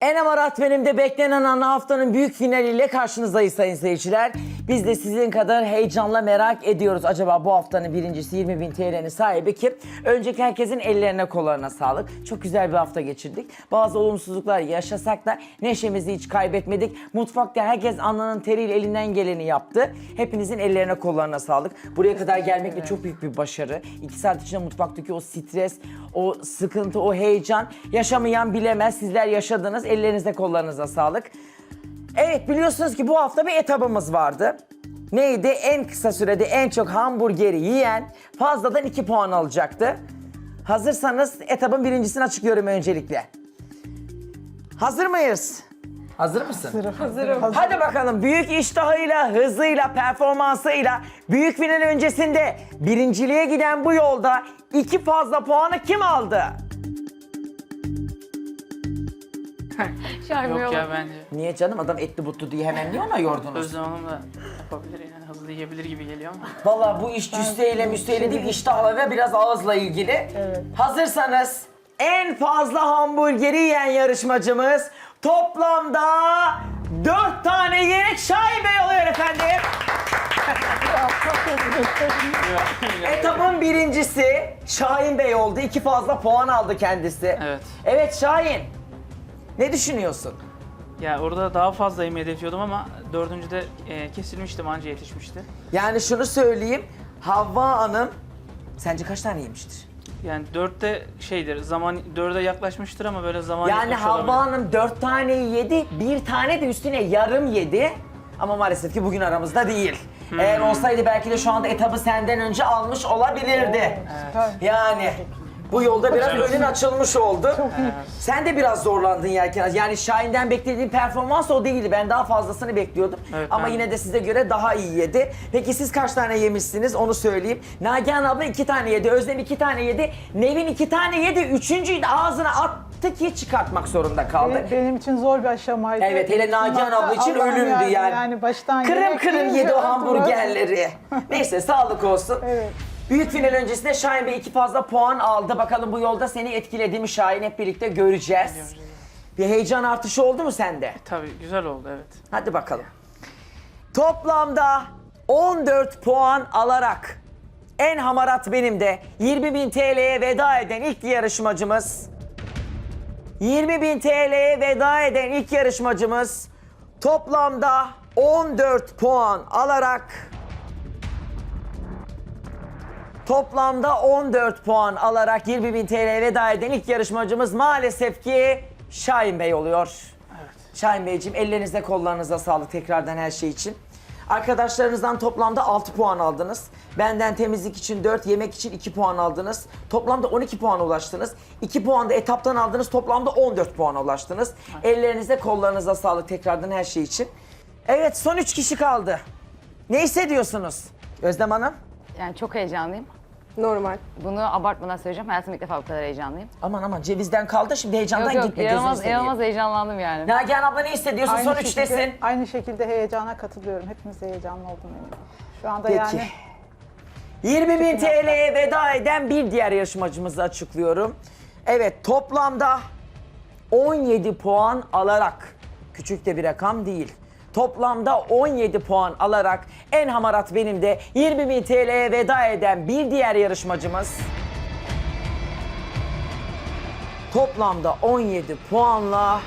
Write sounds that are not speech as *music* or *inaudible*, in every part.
Enem Arat benim de beklenen ana haftanın büyük finaliyle karşınızdayız sayın seyirciler. Biz de sizin kadar heyecanla merak ediyoruz. Acaba bu haftanın birincisi 20 bin TL'nin sahibi kim? Önceki herkesin ellerine kollarına sağlık. Çok güzel bir hafta geçirdik. Bazı olumsuzluklar yaşasak da neşemizi hiç kaybetmedik. Mutfakta herkes alnının teriyle elinden geleni yaptı. Hepinizin ellerine kollarına sağlık. Buraya kadar gelmek de çok büyük bir başarı. İki saat içinde mutfaktaki o stres, o sıkıntı, o heyecan yaşamayan bilemez. Sizler yaşadınız. Ellerinize kollarınıza sağlık. Evet biliyorsunuz ki bu hafta bir etabımız vardı. Neydi? En kısa sürede en çok hamburgeri yiyen fazladan 2 puan alacaktı. Hazırsanız etabın birincisini açıklıyorum öncelikle. Hazır mıyız? Hazır mısın? Hazırım. Hadi bakalım büyük iştahıyla, hızıyla, performansıyla büyük final öncesinde birinciliğe giden bu yolda iki fazla puanı kim aldı? Şarmıyor Yok ya bence. Niye canım adam etli butlu diye hemen niye ona yordunuz? Özlem Hanım da yapabilir yani hızlı yiyebilir gibi geliyor ama. Vallahi bu iş cüsteyle müsteyle değil iştahla ve biraz ağızla ilgili. Hazırsanız en fazla hamburgeri yiyen yarışmacımız toplamda dört tane yiyerek Şahin Bey oluyor efendim. Etapın birincisi Şahin Bey oldu. İki fazla puan aldı kendisi. Evet. Evet Şahin. Ne düşünüyorsun? Ya orada daha fazla yemeği hedefliyordum ama dördüncüde e, kesilmiştim anca yetişmişti. Yani şunu söyleyeyim. Havva Hanım sence kaç tane yemiştir? Yani dörtte şeydir zaman dörde yaklaşmıştır ama böyle zaman Yani Havva olabilir. Hanım dört taneyi yedi, bir tane de üstüne yarım yedi. Ama maalesef ki bugün aramızda değil. Hmm. Eğer olsaydı belki de şu anda etabı senden önce almış olabilirdi. Yani bu yolda biraz Evet. önün açılmış oldu. Sen de biraz zorlandın yerken. Yani Şahin'den beklediğin performans o değildi. Ben daha fazlasını bekliyordum. Evet, Ama ben- yine de size göre daha iyi yedi. Peki siz kaç tane yemişsiniz onu söyleyeyim. Nagihan abla iki tane yedi. Özlem iki tane yedi. Nevin iki tane yedi. Üçüncüyü de ağzına attı ki çıkartmak zorunda kaldı. Be- Benim için zor bir aşamaydı. Evet hele Nagihan abla için Allah'ım ölümdü yani. Yani baştan Kırım yemek kırım yiyince yedi o hamburgerleri. *laughs* Neyse sağlık olsun. Evet. Büyük final öncesinde Şahin Bey iki fazla puan aldı. Bakalım bu yolda seni etkiledi mi Şahin hep birlikte göreceğiz. Bir heyecan artışı oldu mu sende? Tabii güzel oldu evet. Hadi bakalım. Toplamda 14 puan alarak en hamarat benim de 20.000 TL'ye veda eden ilk yarışmacımız 20.000 TL'ye veda eden ilk yarışmacımız toplamda 14 puan alarak toplamda 14 puan alarak 20.000 TL'ye veda eden ilk yarışmacımız maalesef ki Şahin Bey oluyor. Şahin Beyciğim ellerinize kollarınıza sağlık tekrardan her şey için. Arkadaşlarınızdan toplamda 6 puan aldınız. Benden temizlik için 4, yemek için 2 puan aldınız. Toplamda 12 puana ulaştınız. 2 puan da etaptan aldınız. Toplamda 14 puana ulaştınız. Ellerinize kollarınıza sağlık tekrardan her şey için. Evet son 3 kişi kaldı. Ne hissediyorsunuz? Özlem Hanım? Yani çok heyecanlıyım. Normal. Bunu abartmadan söyleyeceğim. Hayatımda ilk defa bu kadar heyecanlıyım. Aman aman cevizden kaldı şimdi heyecandan Yok yok gitme gözünü inanılmaz, seveyim. inanılmaz heyecanlandım yani. Nagihan abla ne hissediyorsun? Aynı son şekilde- üçtesin. Aynı şekilde heyecana katılıyorum. Hepimiz heyecanlı oldum eminim. Şu anda Peki. yani 20 bin TL'ye veda eden bir diğer yarışmacımızı açıklıyorum. Evet toplamda 17 puan alarak, küçük de bir rakam değil. Toplamda 17 puan alarak en hamarat benim de 20 bin TL'ye veda eden bir diğer yarışmacımız. Toplamda 17 puanla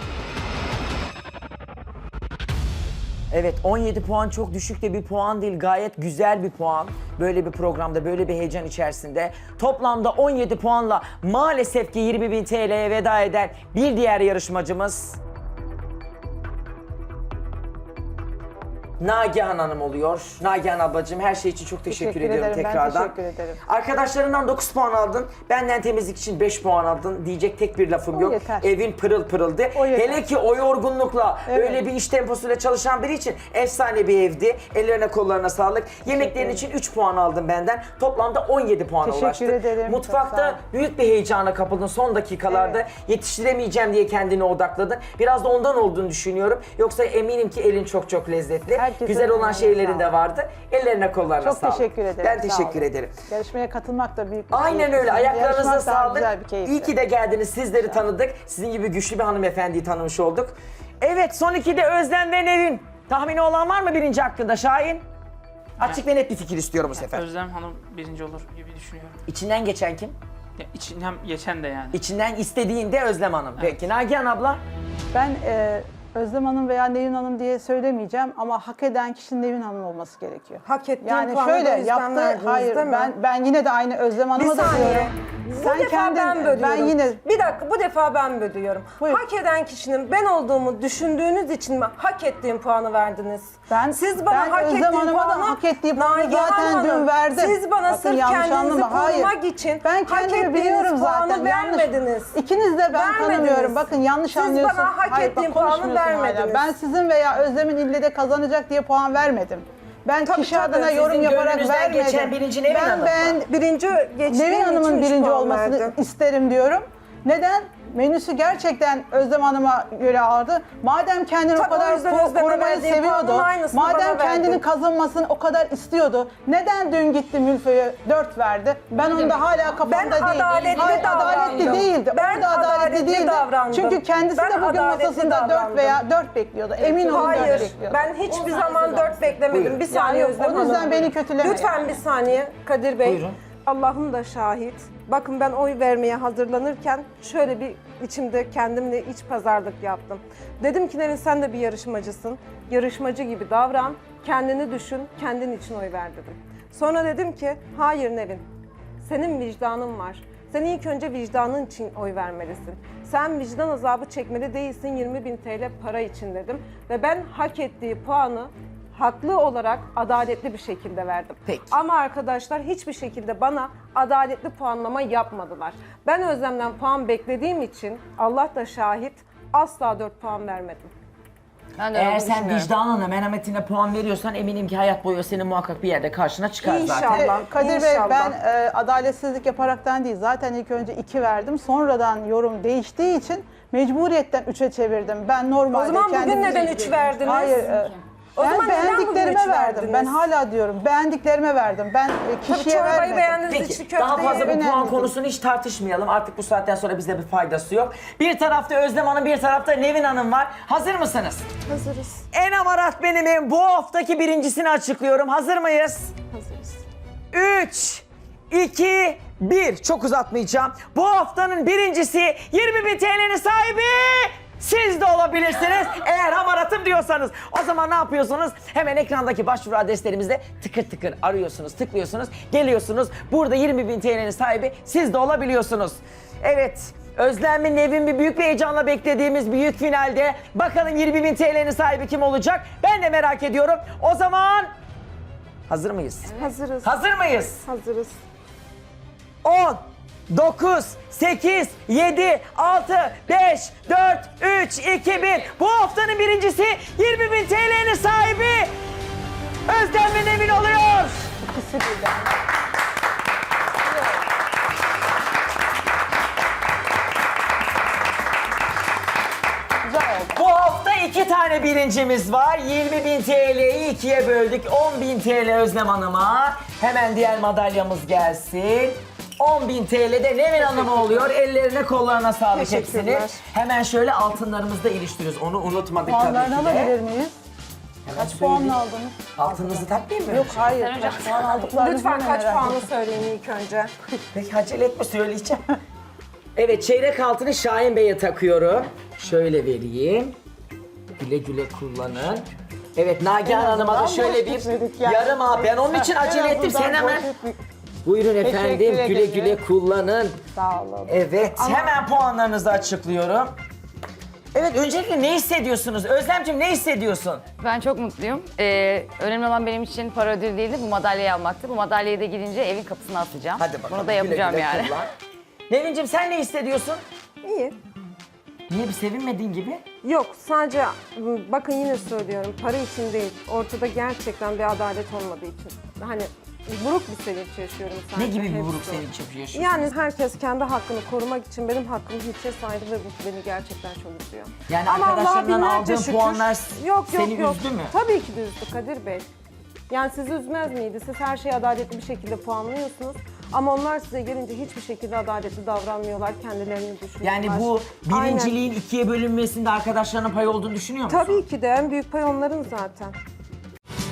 Evet 17 puan çok düşük de bir puan değil gayet güzel bir puan. Böyle bir programda böyle bir heyecan içerisinde. Toplamda 17 puanla maalesef ki 20 bin TL'ye veda eden bir diğer yarışmacımız... Nagihan Hanım oluyor. Nagihan ablacığım her şey için çok teşekkür, Teşekkür ediyorum ederim, ben tekrardan. teşekkür ederim. Arkadaşlarından 9 puan aldın. Benden temizlik için 5 puan aldın. Diyecek tek bir lafım O yok. yeter. Evin pırıl pırıldı. O yeter. Hele ki o yorgunlukla Evet. öyle bir iş temposuyla çalışan biri için efsane bir evdi. Ellerine kollarına sağlık. Yemeklerin için 3 puan aldım benden. Toplamda 17 puana Teşekkür ulaştın. ederim, çok Mutfakta sağ ol. büyük bir heyecana kapıldın son dakikalarda. Evet. Yetiştiremeyeceğim diye kendini odakladın. Biraz da ondan olduğunu düşünüyorum. Yoksa eminim ki elin çok çok lezzetli. Her Herkese Güzel olan şeylerin de vardı. Ellerine kollarına Çok sağlık. teşekkür ederim. Ben teşekkür olun. ederim. Yarışmaya katılmak da büyük bir Aynen keyif. öyle. Ayaklarınıza Yarışmak daha sağlık. Güzel bir keyifti. İyi ki de geldiniz. Sizleri tanıdık. Sizin gibi güçlü bir hanımefendiyi tanımış olduk. Evet son ikide Özlem ve Nevin. Tahmini olan var mı birinci hakkında Şahin? Açık ve net bir fikir istiyorum bu sefer. Özlem Hanım birinci olur gibi düşünüyorum. İçinden geçen kim? Ya içinden geçen de yani. İçinden istediğinde Özlem Hanım. Peki Nagihan abla? Ben e, Özlem Hanım veya Nevin Hanım diye söylemeyeceğim ama hak eden kişinin Nevin Hanım olması gerekiyor. Hak ettiğin Yani puanı da şöyle o yüzden yaptı, verdiniz, hayır değil mi? ben ben yine de aynı Özlem Bir Hanım'a da saniye. diyorum. Bu defa ben bölüyorum. ben yine Bir dakika bu defa ben bölüyorum. Buyur. Hak eden kişinin ben olduğumu düşündüğünüz için mi hak ettiğim puanı verdiniz? Ben- siz bana ben hak Özlem ettiğim Hanım'a da puanı, hak ettiği puanı Nagihan zaten dün Hanım, verdim. Siz bana Bakın sırf yanlış kendinizi anlama, hayır. korumak için Ben hak kendimi ettiğiniz biliyorum puanı zaten. Yanlış. vermediniz. İkiniz de ben Vermediniz. tanımıyorum. Bakın yanlış Siz anlıyorsun. bana hak Hayır, bak ettiğim puanı konuşmuyorsun hala. vermediniz. Ben sizin veya Özlem'in ille de kazanacak diye puan vermedim. Ben Tabii, kişi tabii. adına Sizin yorum yaparak gönlünüzden vermedim. geçen birinci Nevin ben, Hanım mı? ben Birinci geçtiğim Nevin Hanım'ın için üç birinci puan olmasını verdim. isterim diyorum. Neden? Menüsü gerçekten Özlem Hanım'a göre ağırdı. Madem kendini Tabii o kadar o yüzden ko- Özlem'e korumayı verdiği seviyordu, puanın aynısını madem bana kendini verdi. kazanmasını o kadar istiyordu, neden dün gitti Mülfe'ye 4 verdi? Ben onda hala kafamda Ben değil. adaletli Hayır, adaletli davrandım. değildi. Ben Orada adaletli değildi. davrandım. Çünkü kendisi Ben de bugün adaletli masasında 4 davrandım. veya 4 bekliyordu. Emin olun 4 Hayır, bekliyordu. ben hiçbir zaman dört beklemedim. Buyurun. Bir saniye Yani Özlem o yüzden Hanım. beni kötülemeyin. Lütfen bir saniye Kadir Bey. Buyurun. Allah'ım da şahit. Bakın ben oy vermeye hazırlanırken şöyle bir içimde kendimle iç pazarlık yaptım. Dedim ki Nevin sen de bir yarışmacısın. Yarışmacı gibi davran. Kendini düşün. Kendin için oy ver dedim. Sonra dedim ki hayır Nevin. Senin vicdanın var. Sen ilk önce vicdanın için oy vermelisin. Sen vicdan azabı çekmeli değilsin 20 bin TL para için dedim. Ve ben hak ettiği puanı haklı olarak adaletli bir şekilde verdim. Peki. Ama arkadaşlar hiçbir şekilde bana adaletli puanlama yapmadılar. Ben Özlem'den puan beklediğim için Allah da şahit asla 4 puan vermedim. Ben de Eğer sen düşünüyorum. vicdanına, merhametine puan veriyorsan eminim ki hayat boyu senin muhakkak bir yerde karşına çıkar zaten. İnşallah. Ee, Allah, Kadir Bey inşallah. ben e, adaletsizlik yaparaktan değil zaten ilk önce 2 verdim sonradan yorum değiştiği için mecburiyetten 3'e çevirdim. Ben normalde O zaman bugün neden üç verdiniz? Hayır. e, O ben zaman neden bugün beğendiklerime üç verdim. verdiniz? Ben hala diyorum beğendiklerime verdim. Ben e, Tabii kişiye çorbayı vermedim. beğendiniz, Peki içli köfteyi daha fazla bu puan konusunu hiç tartışmayalım. Artık bu saatten sonra bize bir faydası yok. Bir tarafta Özlem Hanım, bir tarafta Nevin Hanım var. Hazır mısınız? Hazırız. En amarat benimin bu haftaki birincisini açıklıyorum. Hazır mıyız? Hazırız. 3, 2, 1. Çok uzatmayacağım. Bu haftanın birincisi 20 bin TL'nin sahibi siz de olabilirsiniz. Eğer hamaratım diyorsanız. O zaman ne yapıyorsunuz? Hemen ekrandaki başvuru adreslerimizde tıkır tıkır arıyorsunuz, tıklıyorsunuz, geliyorsunuz. Burada 20 bin TL'nin sahibi siz de olabiliyorsunuz. Evet. Özlem mi Nevin mi büyük bir heyecanla beklediğimiz büyük finalde bakalım 20 bin TL'nin sahibi kim olacak? Ben de merak ediyorum. O zaman hazır mıyız? Hazırız. Hazır mıyız? Hazırız. 10, 9, 8, 7, 6, 5, 4, 3, 2, 1. Bu haftanın birincisi 20 bin TL'nin sahibi Özlem ve Nevin oluyor. İkisi birden. Bu hafta iki tane birincimiz var. 20 bin TL'yi ikiye böldük. 10 bin TL Özlem Hanım'a. Hemen diğer madalyamız gelsin. 10 bin TL de Nevin Hanım'a oluyor. Ellerine kollarına sağlık hepsini. Teşekkürler. Hemen şöyle altınlarımızı da iliştiriyoruz. Onu unutmadık Puanlarını tabii ki de. alabilir miyiz? Hemen Kaç puanla söyleyeyim. aldınız? Altınınızı takmayayım mı? Yok hayır. Kaç puan aldıklarını Lütfen kaç herhalde. puanı söyleyin ilk önce. *laughs* Peki acele etme söyleyeceğim. evet çeyrek altını Şahin Bey'e takıyorum. Şöyle vereyim. Güle güle kullanın. Evet Nagihan Hanım'a da azından şöyle boş bir gitmedik yani. yarım ağ. Ben onun için En acele ettim. azından Sen hemen gitmedik. Buyurun efendim Teşekkür güle ederim. güle kullanın. Sağ olun. Evet hemen puanlarınızı açıklıyorum. Evet öncelikle ne hissediyorsunuz? Özlemciğim ne hissediyorsun? Ben çok mutluyum. Ee, önemli olan benim için para ödül değildi, bu madalyayı almaktı. Bu madalyayı da gidince evin kapısına asacağım. Hadi bakalım. Bunu da güle yapacağım güle yani. kullan. Nevin'cim sen ne hissediyorsun? İyi. Niye bir sevinmediğin gibi? Yok sadece m, bakın yine söylüyorum para için değil ortada gerçekten bir adalet olmadığı için. Hani buruk bir sevinç yaşıyorum Ne sanki. gibi bir hepsi. buruk sevinç yapıyorsun? Yani herkes kendi hakkını korumak için benim hakkımı hiçe saydı ve bu beni gerçekten çok üzüyor. Yani Ama Allah'a arkadaşlarından binlerce aldığın şükür- puanlar yok, yok, seni yok. üzdü mü? Tabii ki de üzdü Kadir Bey. Yani sizi üzmez miydi? Siz her şeyi adaletli bir şekilde puanlıyorsunuz. Ama onlar size gelince hiçbir şekilde adaletli davranmıyorlar. Kendilerini düşünüyorlar. Yani bu Aynen. birinciliğin ikiye bölünmesinde arkadaşlarına pay olduğunu düşünüyor musun? Tabii ki de en büyük pay onların zaten.